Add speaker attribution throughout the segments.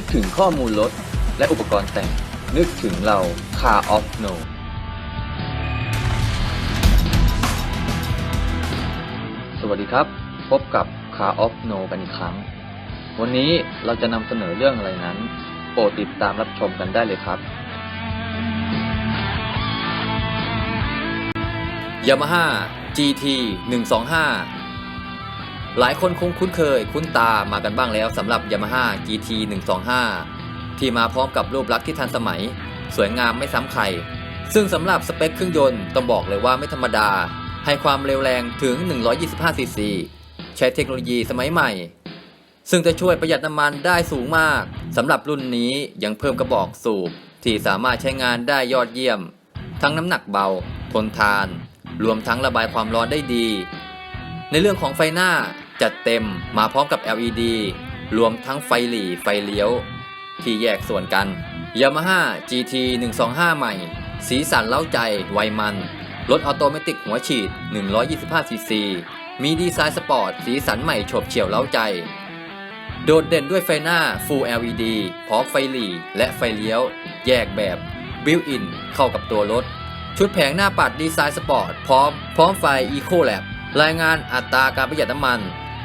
Speaker 1: นึกถึงข้อมูลรถและอุปกรณ์แต่ง นึกถึงเรา Car of No สวัสดีครับ พบกับ Car of No กันอีกครั้ง วันนี้เราจะนำเสนอเรื่องอะไรนั้น โปรดติดตามรับชมกันได้เลยครับ
Speaker 2: Yamaha GT 125 หลายคนคงคุ้นเคยคุ้นตามากันบ้างแล้วสำหรับ Yamaha GT 125 ที่มาพร้อมกับรูปลักษณ์ที่ทันสมัย สวยงามไม่ซ้ำใคร ซึ่งสำหรับสเปคเครื่องยนต์ต้องบอกเลยว่าไม่ธรรมดา ให้ความเร็วแรงถึง 125 ซีซี ใช้เทคโนโลยีสมัยใหม่ ซึ่งจะช่วยประหยัดน้ำมันได้สูงมากสำหรับรุ่นนี้ยังเพิ่มกระบอกสูบที่สามารถใช้งานได้ยอดเยี่ยม ทั้งน้ำหนักเบา ทนทาน รวมทั้งระบายความร้อนได้ดี ในเรื่องของไฟหน้า จัดเต็มมาพร้อมกับ LED รวมทั้งไฟหลีไฟเลี้ยว ที่แยกส่วนกัน Yamaha GT 125 ใหม่ สีสันเล้าใจไวมัน รถออโตเมติกหัวฉีด 125ซีซีมีดีไซน์สปอร์ต สีสันใหม่โฉบเฉี่ยวเล้าใจ โดดเด่นด้วยไฟหน้า Full LED พร้อมไฟหลีและไฟเลี้ยว แยกแบบ Built-in เข้ากับตัวรถ ชุดแผงหน้าปัดดีไซน์สปอร์ต พร้อม พร้อมไฟ Eco Lab รายงานอัตราการประหยัดน้ำมัน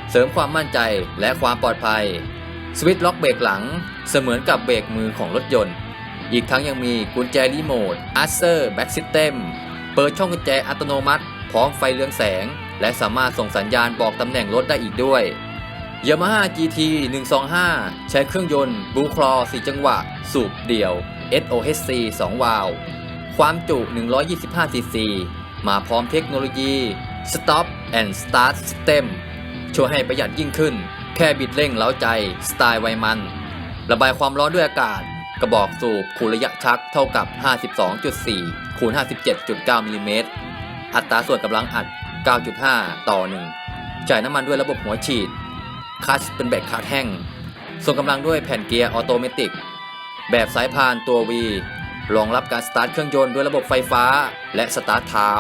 Speaker 2: เสริมความมั่นใจและความปลอดภัย สวิตช์ล็อกเบรกหลังเสมือนกับเบรกมือของรถยนต์ อีกทั้งยังมีกุญแจรีโมท a s e r Back System เปิดช่องกุญแจอัตโนมัติ พร้อมไฟเรืองแสง และสามารถส่งสัญญาณบอกตำแหน่งรถได้อีกด้วย Yamaha GT 125 ใช้เครื่องยนต์บูคลอ 4 จังหวะ สูบเดี่ยว SOHC 2 วาล์วความจุ 125 ซีซี มาพร้อมเทคโนโลยี Stop and Start System ช่วยให้ประหยัดยิ่งขึ้น แค่บิดเร่งเล้าใจ สไตล์ไวมัน ระบายความร้อนด้วยอากาศ กระบอกสูบคูณระยะชักเท่ากับ 52.4คูณ57.9มิลลิเมตรอัตราส่วนกำลังอัด 9.5 ต่อ 1 จ่ายน้ำมันด้วยระบบหัวฉีดคัชเป็นแบบคัชแห้งส่งกำลังด้วยแผ่นเกียร์ออโตเมติก แบบสายพานตัว V รองรับการสตาร์ทเครื่องยนต์ด้วยระบบไฟฟ้า และสตาร์ทเท้า